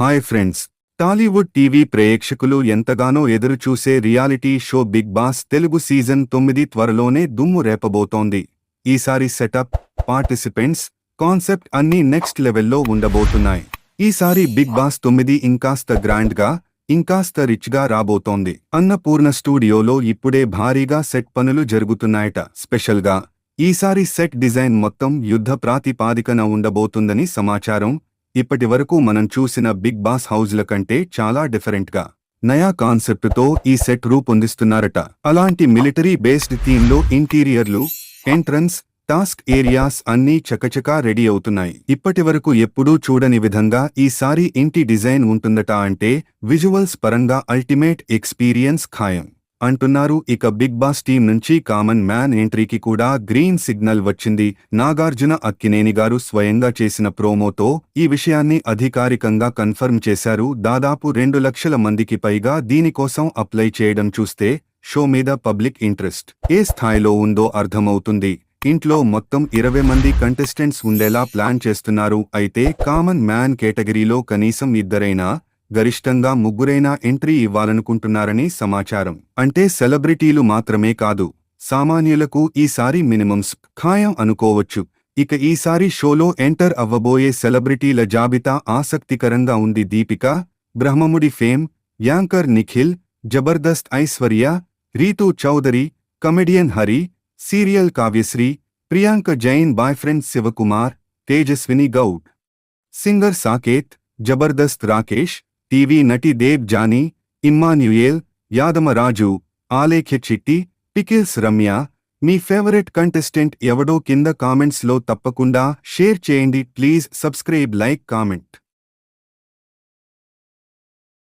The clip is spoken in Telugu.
హాయ్ ఫ్రెండ్స్ టాలీవుడ్ టీవీ ప్రేక్షకులు ఎంతగానో ఎదురుచూసే reality show Bigg Boss Telugu season తొమ్మిది త్వరలోనే దుమ్ము రేపబోతోంది. ఈసారి సెటప్ పార్టిసిపెంట్స్ కాన్సెప్ట్ అన్నీ నెక్స్ట్ లెవెల్లో ఉండబోతున్నాయి. ఈసారి బిగ్ బాస్ తొమ్మిది ఇంకాస్త గ్రాండ్గా ఇంకాస్త రిచ్గా రాబోతోంది. అన్నపూర్ణ స్టూడియోలో ఇప్పుడే భారీగా సెట్ పనులు జరుగుతున్నాయట. స్పెషల్గా ఈసారి సెట్ డిజైన్ మొత్తం యుద్ధ ప్రాతిపాదికన ఉండబోతుందని సమాచారం ఇప్పటి వరకు మనం చూసిన బిగ్ బాస్ హౌజ్ల కంటే చాలా డిఫరెంట్గా నయా కాన్సెప్ట్తో ఈ సెట్ రూపొందిస్తున్నారట. అలాంటి మిలిటరీ బేస్డ్ థీమ్లో ఇంటీరియర్లు ఎంట్రన్స్ టాస్క్ ఏరియాస్ అన్నీ చకచకా రెడీ అవుతున్నాయి. ఇప్పటి వరకు ఎప్పుడూ చూడని విధంగా ఈసారి ఇంటి డిజైన్ ఉంటుందట అంటే విజువల్స్ పరంగా అల్టిమేట్ ఎక్స్పీరియన్స్ ఖాయం. అంటున్నారు. ఇక బిగ్ బాస్ టీం నుంచి కామన్ మ్యాన్ ఎంట్రీకి కూడా గ్రీన్ సిగ్నల్ వచ్చింది. నాగార్జున అక్కినేని గారు స్వయంగా చేసిన ప్రోమోతో ఈ విషయాన్ని అధికారికంగా కన్ఫర్మ్ చేశారు. దాదాపు రెండు లక్షల మందికి పైగా దీనికోసం అప్లై చేయడం చూస్తే షో మీద పబ్లిక్ ఇంట్రెస్ట్ ఏ స్థాయిలో ఉందో అర్థమవుతుంది. ఇంట్లో మొత్తం ఇరవై మంది కంటెస్టెంట్స్ ఉండేలా ప్లాన్ చేస్తున్నారు. అయితే కామన్ మ్యాన్ కేటగిరీలో కనీసం ఇద్దరైనా గరిష్టంగా ముగ్గురైనా ఎంట్రీ ఇవ్వాలనుకుంటున్నారని సమాచారం. అంటే సెలబ్రిటీలు మాత్రమే కాదు సామాన్యులకు ఈసారి మినిమమ్స్ ఖాయం అనుకోవచ్చు. ఇక ఈసారి షోలో ఎంటర్ అవ్వబోయే సెలబ్రిటీల జాబితా ఆసక్తికరంగా ఉంది. Deepika Brahmamudi fame anchor Nikhil Jabardasth Aishwarya Rithu Chowdary comedian Hari serial Kavyasri Priyanka Jain boyfriend Shivakumar Tejaswini Goud. Singer Saketh Jabardasth Rakesh TV నటి Dev Johnny Emmanuel Yadamaraju Alekhya Chitti pickles Ramya. మీ ఫేవరెట్ కంటెస్టెంట్ ఎవడో కింద కామెంట్స్లో తప్పకుండా షేర్ చేయండి. Please subscribe like comment.